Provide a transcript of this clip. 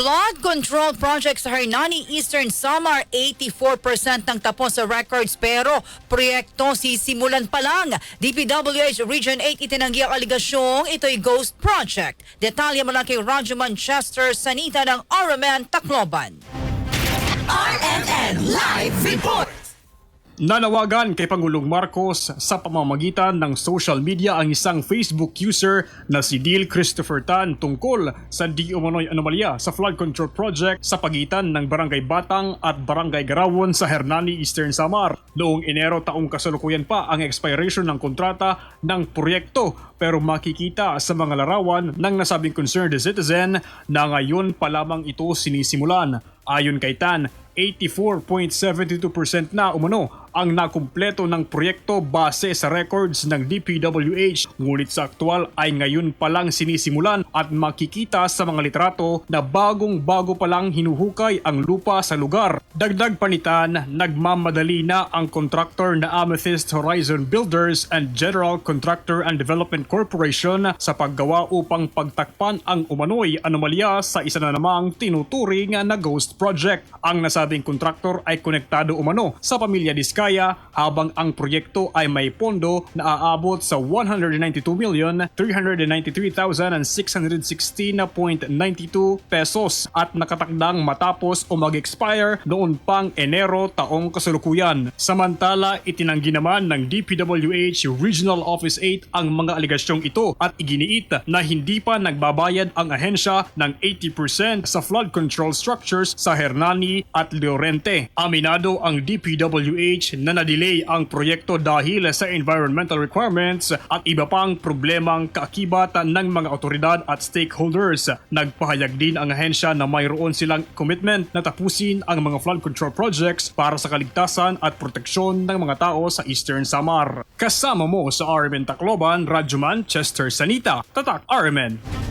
Flood control project sa Hernani Eastern Samar, 84% ng tapos sa records pero proyekto sisimulan pa lang. DPWH Region 8 itinanggi ang aligasyong ito'y ghost project. Detalye mula kay Roger Manchester, sanita ng RMN Tacloban. RMN Live Report! Nanawagan kay Pangulong Marcos sa pamamagitan ng social media ang isang Facebook user na si Deal Christopher Tan tungkol sa di umano'y anomalya sa flood control project sa pagitan ng Barangay Batang at Barangay Garawon sa Hernani, Eastern Samar. Noong Enero taong kasalukuyan pa ang expiration ng kontrata ng proyekto pero makikita sa mga larawan ng nasabing concerned citizen na ngayon pa lamang ito sinisimulan. Ayon kay Tan, 84.72% na umano ang nakumpleto ng proyekto base sa records ng DPWH. Ngunit sa aktual ay ngayon pa lang sinisimulan at makikita sa mga litrato na bagong bago pa lang hinuhukay ang lupa sa lugar. Dagdag panitan, nagmamadali na ang contractor na Amethyst Horizon Builders and General Contractor and Development Corporation sa paggawa upang pagtakpan ang umano'y anomalya sa isa na namang tinuturing na ghost project. Ang nasabing kontraktor ay konektado umano sa pamilya Diskaya habang ang proyekto ay may pondo na aabot sa 192,393,616.92 pesos at nakatakdang matapos o mag-expire noon pang Enero taong kasalukuyan. Samantala, itinanggi naman ng DPWH Regional Office 8 ang mga aligasyong ito at iginiit na hindi pa nagbabayad ang ahensya ng 80% sa flood control structures sa Hernani at Llorente. Aminado ang DPWH na na-delay ang proyekto dahil sa environmental requirements at iba pang problemang kaakibat ng mga otoridad at stakeholders. Nagpahayag din ang ahensya na mayroon silang commitment na tapusin ang mga flood control projects para sa kaligtasan at proteksyon ng mga tao sa Eastern Samar. Kasama mo sa RMN Tacloban, Radyoman Chester Sanita, Tatak RMN.